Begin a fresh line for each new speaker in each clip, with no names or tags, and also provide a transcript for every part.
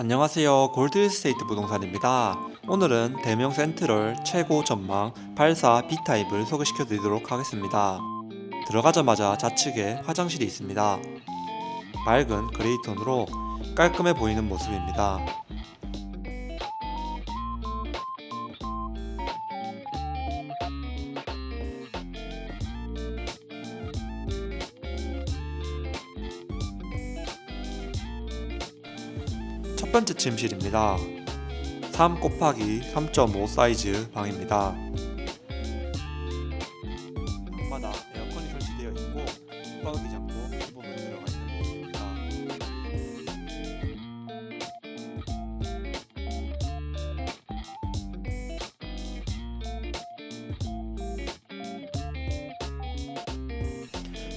안녕하세요. 골드스테이트 부동산입니다. 오늘은 대명 센트럴 최고 전망 84 B타입을 소개시켜 드리도록 하겠습니다. 들어가자마자 좌측에 화장실이 있습니다. 맑은 그레이 톤으로 깔끔해 보이는 모습입니다. 첫 번째 침실입니다. 3 곱하기 3.5 사이즈 방입니다. 방마다 에어컨이 설치되어 있고 붙박이장도 기본으로 들어가 있는 모습입니다.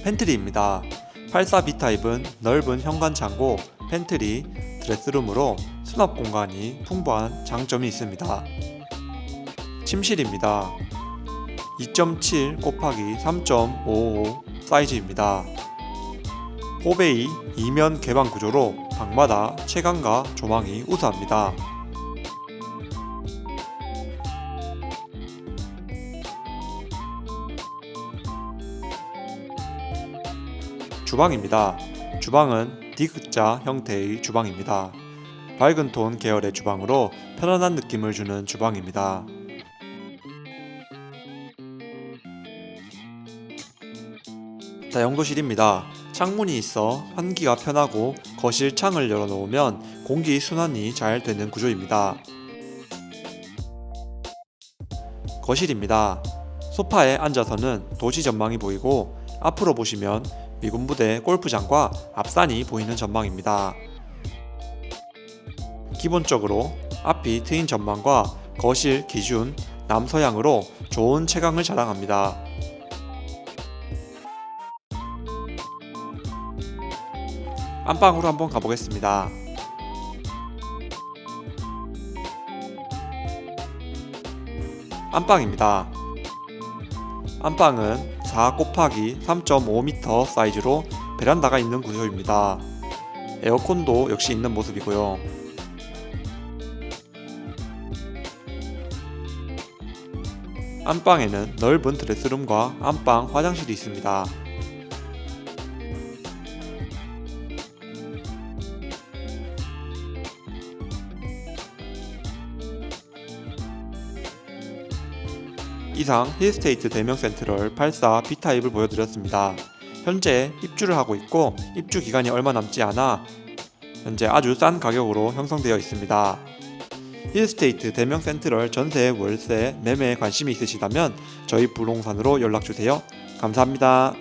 팬트리입니다. 84B 타입은 넓은 현관 창고, 팬트리, 드레스룸으로 수납 공간이 풍부한 장점이 있습니다. 침실입니다. 2.7 곱하기 3.55 사이즈입니다. 포베이 이면 개방 구조로 방마다 채광과 조망이 우수합니다. 주방입니다. 주방은 D자 형태의 주방입니다. 밝은 톤 계열의 주방으로 편안한 느낌을 주는 주방입니다. 자, 연구실입니다. 창문이 있어 환기가 편하고 거실 창을 열어놓으면 공기 순환이 잘 되는 구조입니다. 거실입니다. 소파에 앉아서는 도시 전망이 보이고 앞으로 보시면 미군 부대 골프장과 앞산이 보이는 전망입니다. 기본적으로 앞이 트인 전망과 거실 기준 남서향으로 좋은 채광을 자랑합니다. 안방으로 한번 가보겠습니다. 안방입니다. 안방은 4 곱하기 3.5m 사이즈로 베란다가 있는 구조입니다. 에어컨도 역시 있는 모습이고요. 안방에는 넓은 드레스룸과 안방 화장실이 있습니다. 이상 힐스테이트 대명 센트럴 84 B타입을 보여드렸습니다. 현재 입주를 하고 있고 입주 기간이 얼마 남지 않아 현재 아주 싼 가격으로 형성되어 있습니다. 힐스테이트 대명 센트럴 전세 월세 매매에 관심이 있으시다면 저희 부동산으로 연락 주세요. 감사합니다.